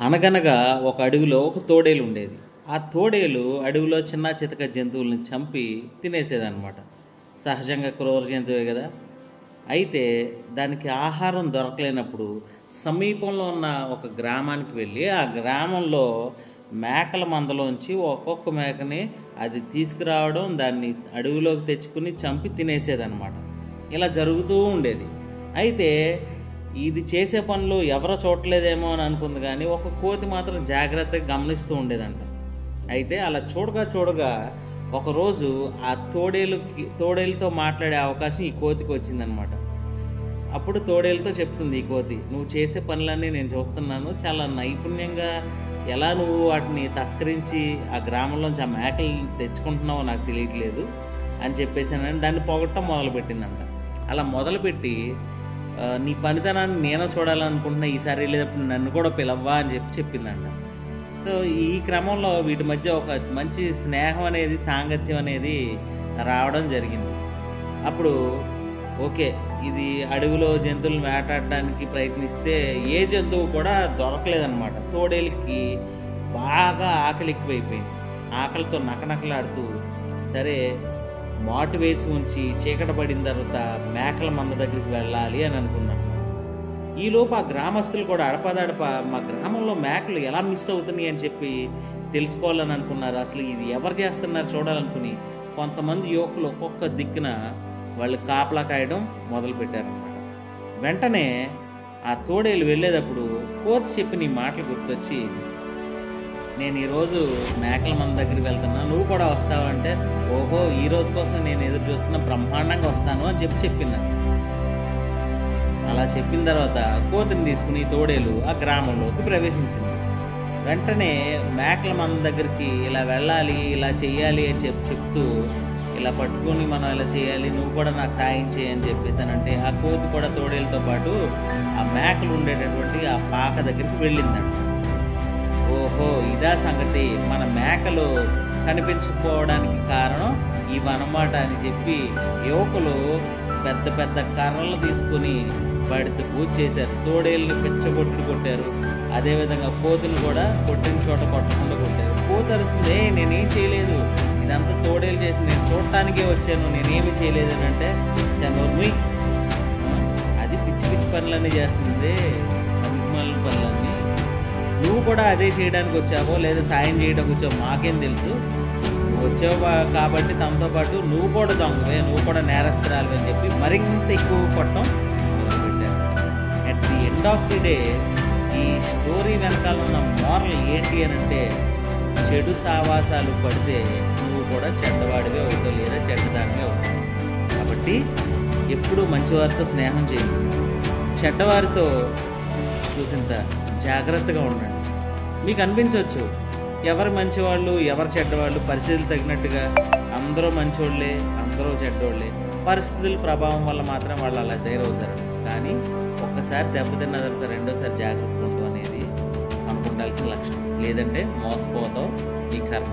అనగనగా ఒక అడవిలో ఒక తోడేలు ఉండేది. ఆ తోడేలు అడవిలో చిన్న చితక జంతువులను చంపి తినేసేదన్నమాట. సహజంగా క్రూర జంతువే కదా. అయితే దానికి ఆహారం దొరకలేనప్పుడు సమీపంలో ఉన్న ఒక గ్రామానికి వెళ్ళి ఆ గ్రామంలో మేకల మందలోంచి ఒక్కొక్క మేకని అది తీసుకురావడం దాన్ని అడవిలోకి తెచ్చుకుని చంపి తినేసేదన్నమాట. ఇలా జరుగుతూ ఉండేది. అయితే ఇది చేసే పనులు ఎవరో చూడలేదేమో అని అనుకుంది కానీ ఒక కోతి మాత్రం జాగ్రత్తగా గమనిస్తూ ఉండేదంట. అయితే అలా చూడగా చూడగా ఒకరోజు ఆ తోడేలుకి తోడేలుతో మాట్లాడే అవకాశం ఈ కోతికి వచ్చిందనమాట. అప్పుడు తోడేలుతో చెప్తుంది ఈ కోతి నువ్వు చేసే పనులన్నీ నేను చూస్తున్నాను. చాలా నైపుణ్యంగా ఎలా నువ్వు వాటిని తస్కరించి ఆ గ్రామంలోంచి ఆ మేకలు తెచ్చుకుంటున్నావో నాకు తెలియట్లేదు అని చెప్పేసానని దాన్ని పొగట్టం మొదలుపెట్టిందంట. అలా మొదలుపెట్టి నీ పనితనాన్ని నేను చూడాలనుకుంటున్నా ఈసారి వెళ్ళేటప్పుడు నన్ను కూడా పిలవ్వా అని చెప్పి చెప్పిందంట. సో ఈ క్రమంలో వీటి మధ్య ఒక మంచి స్నేహం అనేది సాంగత్యం అనేది రావడం జరిగింది. అప్పుడు ఓకే ఇది అడవిలో జంతువులు వేటాడడానికి ప్రయత్నిస్తే ఏ జంతువు కూడా దొరకలేదన్నమాట. తోడేలికి బాగా ఆకలి ఎక్కువైపోయింది. ఆకలితో నకనకలాడుతూ సరే మాటు వేసి ఉంచి చీకట పడిన తర్వాత మేకల మంద దగ్గరికి వెళ్ళాలి అని అనుకున్నాను ఈలోపు ఆ గ్రామస్తులు కూడా అడపదడప మా గ్రామంలో మేకలు ఎలా మిస్ అవుతున్నాయి? అని చెప్పి తెలుసుకోవాలని అనుకున్నారు. అసలు ఇది ఎవరు చేస్తున్నారు చూడాలనుకుని కొంతమంది యువకులు ఒక్కొక్క దిక్కున వాళ్ళు కాపలా కాయడం మొదలుపెట్టారనమాట వెంటనే ఆ తోడేలు వెళ్ళేటప్పుడు కోతి చెప్పిన ఈ మాటలు గుర్తొచ్చి నేను ఈరోజు మేకల మన దగ్గరికి వెళ్తున్నా. నువ్వు కూడా వస్తావంటే ఓహో ఈ రోజు కోసం నేను ఎదురు చూస్తున్న బ్రహ్మాండంగా వస్తాను అని చెప్పి చెప్పింది. అలా చెప్పిన తర్వాత కోతిని తీసుకుని తోడేలు ఆ గ్రామంలోకి ప్రవేశించింది. వెంటనే మేకల మన దగ్గరికి ఇలా వెళ్ళాలి ఇలా చేయాలి అని చెప్పి చెప్తూ ఇలా పట్టుకొని మనం ఇలా చేయాలి నువ్వు కూడా నాకు సాయం చేయని చెప్పేసానంటే ఆ కోతి కూడా తోడేలతో పాటు ఆ మేకలు ఉండేటటువంటి ఆ పాక దగ్గరికి వెళ్ళిందంట. ఇదా సంగతి మన మేకలు కనిపించకపోవడానికి కారణం ఇవన్నమాట అని చెప్పి యువకులు పెద్ద పెద్ద కర్రలు తీసుకుని వాడితో పూజ చేశారు. తోడేళ్ళని పిచ్చగొట్టుడు కొట్టారు. అదేవిధంగా పోతులు కూడా కొట్టిన చోట కొట్టకుండా కొట్టారు. కోత అరుస్తుంది నేనేం చేయలేదు. ఇదంతా తోడేలు చేసి నేను చూడటానికే వచ్చాను. నేనేమి చేయలేదు అని అంటే చనోర్మి అది పిచ్చి పిచ్చి పనులన్నీ చేస్తుంది. నువ్వు కూడా అదే చేయడానికి వచ్చావో లేదా సాయం చేయడానికి వచ్చావో మాకేం తెలుసు. వచ్చావు కాబట్టి తమతో పాటు నువ్వు కూడా దొంగవే నువ్వు కూడా నేరస్తురాలు అని చెప్పి మరింత ఎక్కువ కొట్టడం మొదలుపెట్టారు. At the end of the day ఈ స్టోరీ వెనకాల ఉన్న మోరల్ ఏంటి అని అంటే చెడు సావాసాలు పడితే నువ్వు కూడా చెడ్డవాడివే అవుతావు లేదా చెడ్డదానివే అవుతావు. కాబట్టి ఎప్పుడూ మంచివారితో స్నేహం చేయండి. చెడ్డవారితో చూసింత జాగ్రత్తగా ఉండండి. మీకు అనిపించవచ్చు ఎవరు మంచివాళ్ళు ఎవరు చెడ్డవాళ్ళు పరిస్థితులు తగినట్టుగా అందరూ మంచోళ్ళే అందరూ చెడ్డోళ్ళే. పరిస్థితుల ప్రభావం వల్ల మాత్రం వాళ్ళు అలా తయారవుతారు. కానీ ఒక్కసారి దెబ్బతిన్న తర్వాత రెండోసారి జాగ్రత్తగా ఉండడం అనేది అనుకుంటాల్సిన ఉండాల్సిన లక్షణం. లేదంటే మోసపోతాం ఈ కర్మ.